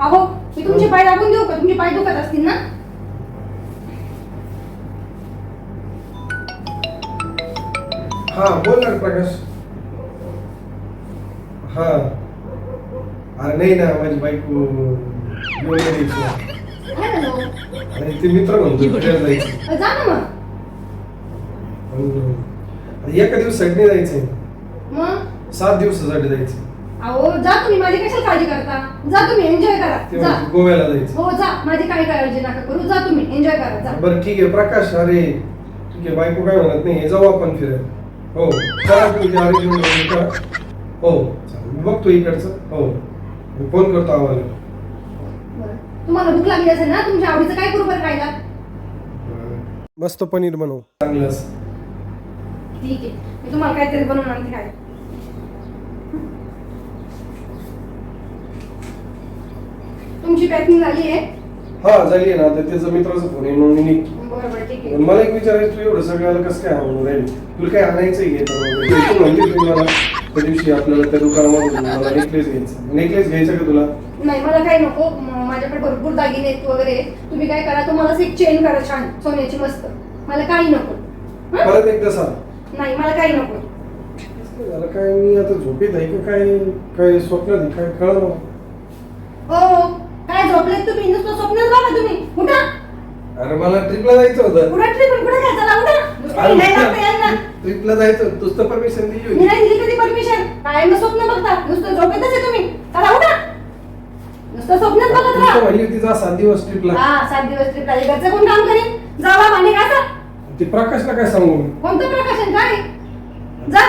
अहो मी तुमचे पाय दाबून देऊ का? तुमचे पाय दुखत असतील ना? हा बोल ना प्रकाश. हा. अरे नाही ना माझी बायको घेऊन. काय झालं? आणि ते मित्र म्हणतो फिरायला जायचं. अ, जा ना मग. एका दिवसासाठी नाही जायचंय. मग? सात दिवसासाठी जायचं अहो जा तुम्ही माझी कशाला काळजी करता? जा तुम्ही एन्जॉय करा. जा. म्हणते गोव्याला जायचं. हो जा. माझी काही काळजी नका करू. जा तुम्ही एन्जॉय करा जा. बरं ठीक आहे. प्रकाश अरे ठीक आहे बायको काय म्हणत नाही हे जाऊ आपण फिरायला. हो चला हो चालेल. मी बघतो इकडचं. हो मी फोन करतो आम्हाला. बरं. तुम्हाला भूक लागली असेल ना तुमच्या आवडीचं काय करू बरं खायला? मस्त पनीर बनव. चांगलं. ठीक आहे. मी तुम्हाला काहीतरी बनवून आणते खायला. तुमची पॅकिंग झाली आहे? हा झाली ना. आता त्याचा मित्राचा फोन आहे. बरं बरं ठीक आहे. मला एक विचारायचं तू एवढं सगळ्याला कसं काय आवडून राहील? तुला काय आणायचं आहे वगैरे? तू म्हणते तुम्ही मला त्या दिवशी आपल्याला त्या दुकानामधून मला नेकलेस घ्यायचा. नेकलेस घ्यायचा का तुला? नाही मला काही नको. म- माझ्याकडे भरपूर दागिने आहेत वगैरे. आहेत. तुम्ही काय करा तुम्हाला एक चेन करा छान सोन्याची मस्त. मला काही नको. हं? परत एकदा सांग. नाही मला काही नको. झालं काय मी आता झोपेत आहे का? काय काय स्वप्नात आहे? काय कळलं हो काय झोपलेत तुम्ही? नुसतं स्वप्नच बघा तुम्ही. उठा. अरे मला ट्रिपला जायचं होतं. कुठं ट्रिप कुठे काय चला उठा. नुसतं हिंडायला लागतं यांना. ट्रिपला जायचं होतं. तूच तर परमिशन दिली मी होती नाही दिली कधी परमिशन काय मग स्वप्न बघता. नुसतं झोपेतच आहे तुम्ही. चला उठा. नुसतं स्वप्नच बघत तू तर राहा. म्हणली होती जा सात दिवस ट्रिपला हा सात दिवस ट्रिप झाली घरचं कोण काम करेन जावा भांडे घासा ते प्रकाशला काय सांगू? कोणतं प्रकाशन? काय? जा.